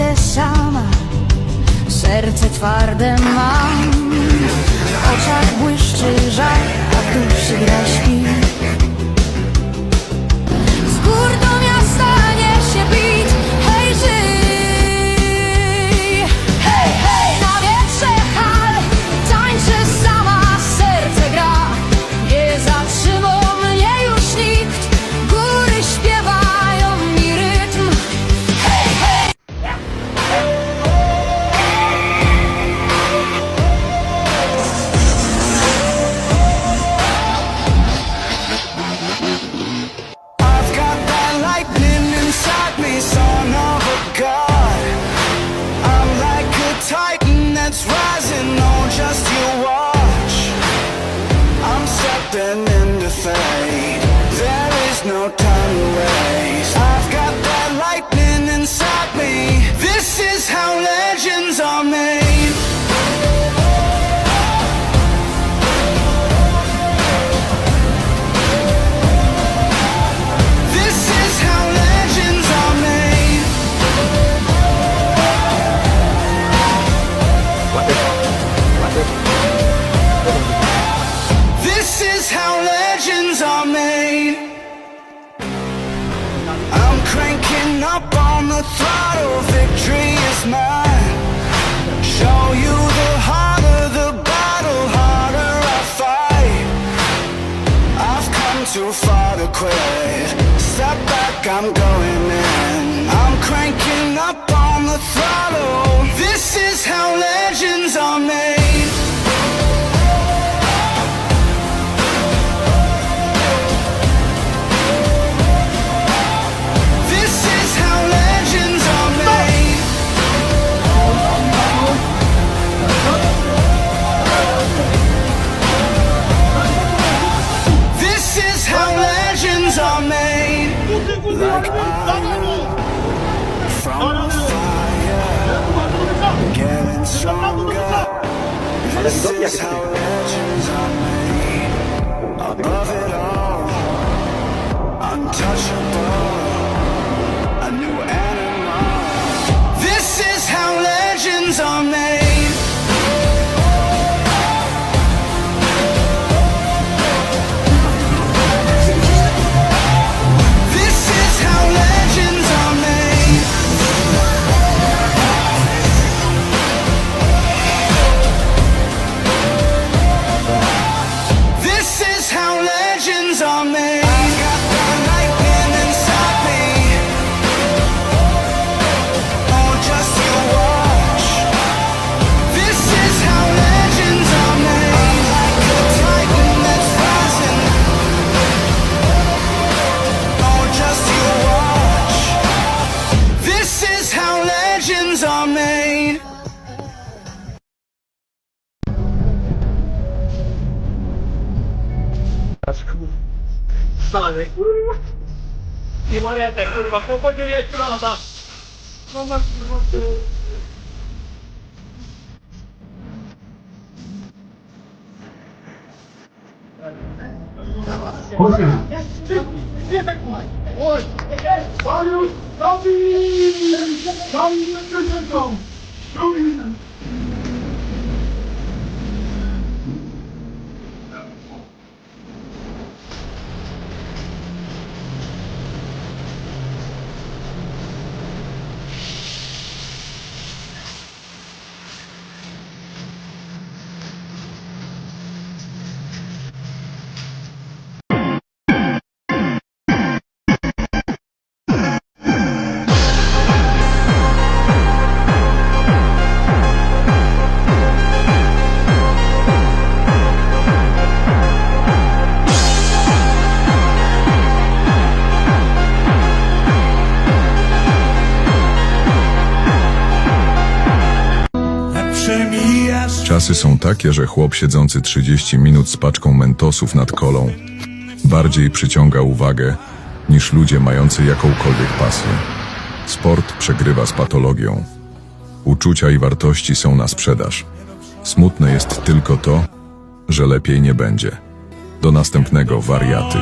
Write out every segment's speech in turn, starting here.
idę sama. Serce twarde mam. W oczach błyszczy żal A w duszy gra śpi too far to quit. Step back, I'm going in. I'm cranking up on the throttle. This is how legends are made. This is how legends are made. Above it all, untouchable, Stary, kurwa. Nie moje te kurwa, chłopakie jeszcze lata. No masz kurwa ty. Nie tak Oj, paniu, robi! Tam nie Są takie, że chłop siedzący 30 minut z paczką mentosów nad kolą bardziej przyciąga uwagę niż ludzie mający jakąkolwiek pasję. Sport przegrywa z patologią. Uczucia i wartości są na sprzedaż. Smutne jest tylko to, że lepiej nie będzie. Do następnego wariaty.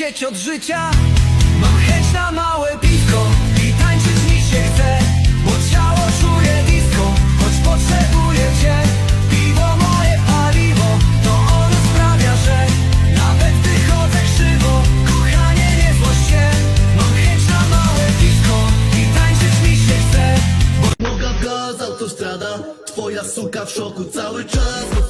Chcieć od życia? Mam chęć na małe piwko I tańczyć mi się chce Bo ciało czuje disco Choć potrzebuję cię. Piwo moje paliwo To ono sprawia, że Nawet gdy chodzę krzywo. Kochanie nie złość się. Mam chęć na małe piwko I tańczyć mi się chce Noga w gaz, autostrada Twoja suka w szoku Cały czas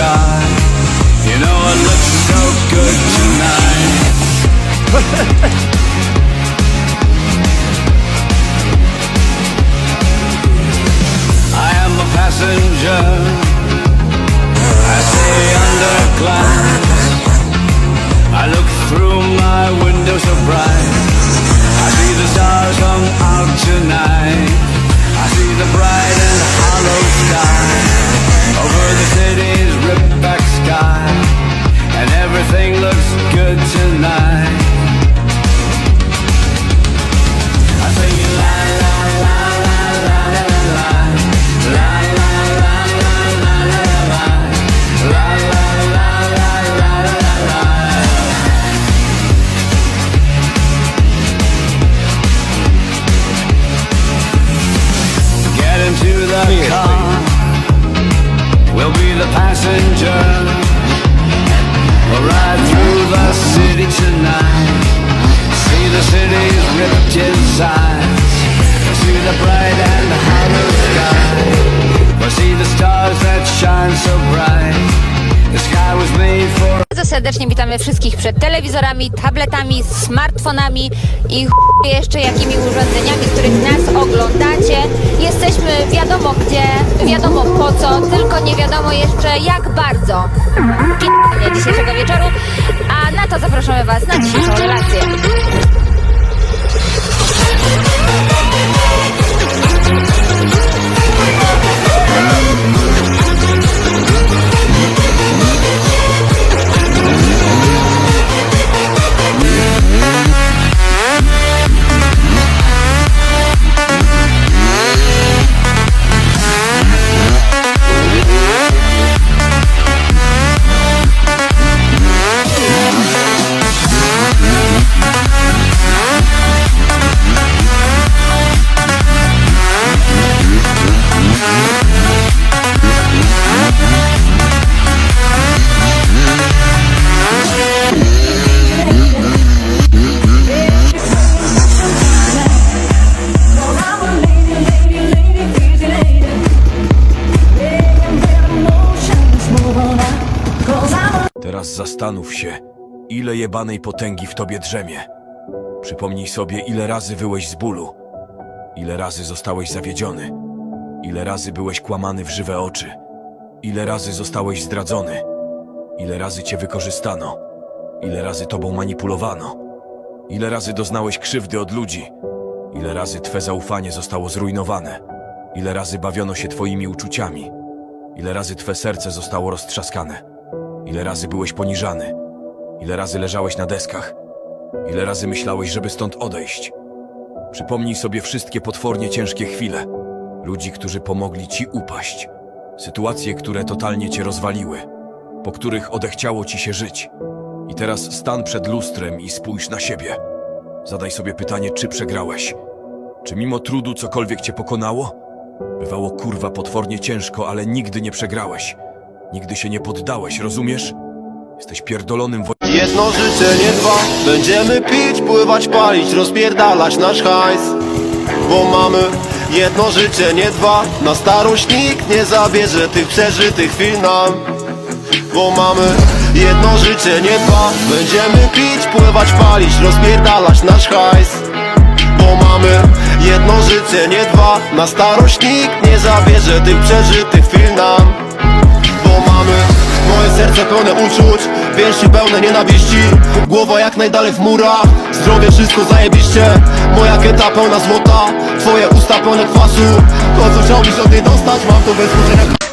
sky. You know it looks so good tonight. I am a passenger. Serdecznie witamy wszystkich przed telewizorami, tabletami, smartfonami i jeszcze jakimi urządzeniami, których nas oglądacie. Jesteśmy wiadomo gdzie, wiadomo po co, tylko nie wiadomo jeszcze jak bardzo. P- dzisiejszego wieczoru, a na to zapraszamy Was na dzisiejszą relację. Zastanów się, ile jebanej potęgi w tobie drzemie. Przypomnij sobie, ile razy wyłeś z bólu, ile razy zostałeś zawiedziony, ile razy byłeś kłamany w żywe oczy, ile razy zostałeś zdradzony, ile razy cię wykorzystano, ile razy tobą manipulowano, ile razy doznałeś krzywdy od ludzi, ile razy twe zaufanie zostało zrujnowane, ile razy bawiono się twoimi uczuciami, ile razy twe serce zostało roztrzaskane. Ile razy byłeś poniżany? Ile razy leżałeś na deskach? Ile razy myślałeś, żeby stąd odejść? Przypomnij sobie wszystkie potwornie ciężkie chwile. Ludzi, którzy pomogli ci upaść. Sytuacje, które totalnie cię rozwaliły. Po których odechciało ci się żyć. I teraz stan przed lustrem i spójrz na siebie. Zadaj sobie pytanie, czy przegrałeś? Czy mimo trudu cokolwiek cię pokonało? Bywało kurwa potwornie ciężko, ale nigdy nie przegrałeś. Nigdy się nie poddałeś, rozumiesz? Jesteś pierdolonym wo... Jedno życzenie, dwa. Będziemy pić, pływać, palić, rozpierdalać nasz hajs. Bo mamy jedno życzenie, dwa. Na starość nikt nie zabierze tych przeżytych chwil nam. Bo mamy jedno życzenie, dwa. Będziemy pić, pływać, palić, rozpierdalać nasz hajs. Bo mamy jedno życzenie, dwa. Na starość nikt nie zabierze tych przeżytych chwil nam mamy Moje serce pełne uczuć Więzi pełne nienawiści. Głowa jak najdalej w murach Zdrowie wszystko zajebiście. Moja kieta pełna złota Twoje usta pełne kwasu. To co chciałbyś od niej dostać Mam to bez złudzenia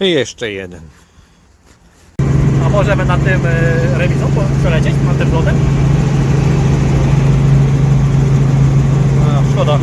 I jeszcze jeden. A możemy na tym e, rewizą przelecieć? Na tym lodem? A, szkoda.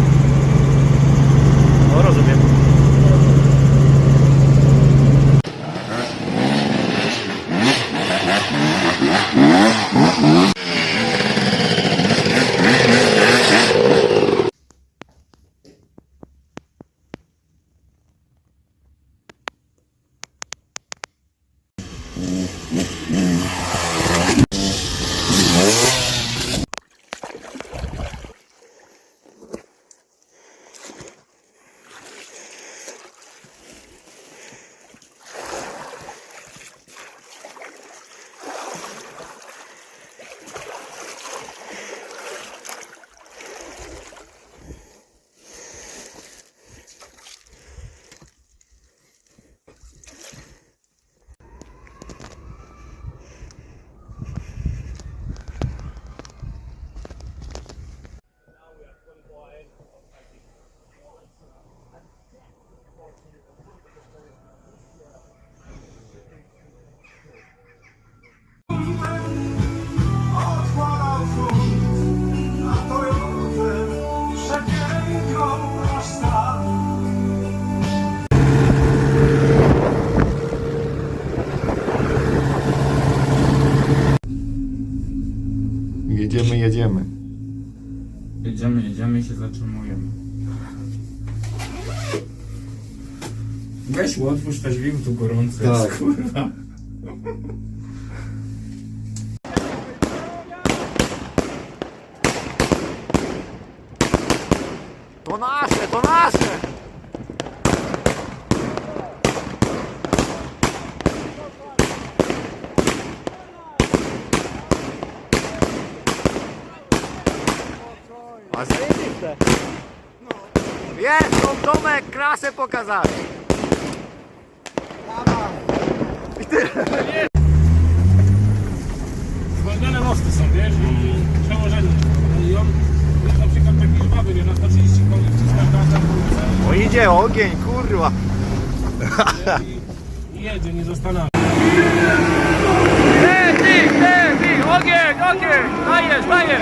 Się zatrzymujemy. Weź otwórz te drzwi, bo tu gorąco Tak. jest, kurwa. To nasze, to nasze! A puste. Jest, Tom, Tomek, krasę pokazałeś. I tyle. Mosty są, wiesz, i przełożenie. I on, na przykład taki żwawy, wiesz, na 130 koni wciska gazem, O, idzie ogień, kurwa. i- i jedzie, nie zastanawia. Ty, ty, ty, ty, ogień, ogień! Dajesz, dajesz!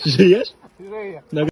Halo,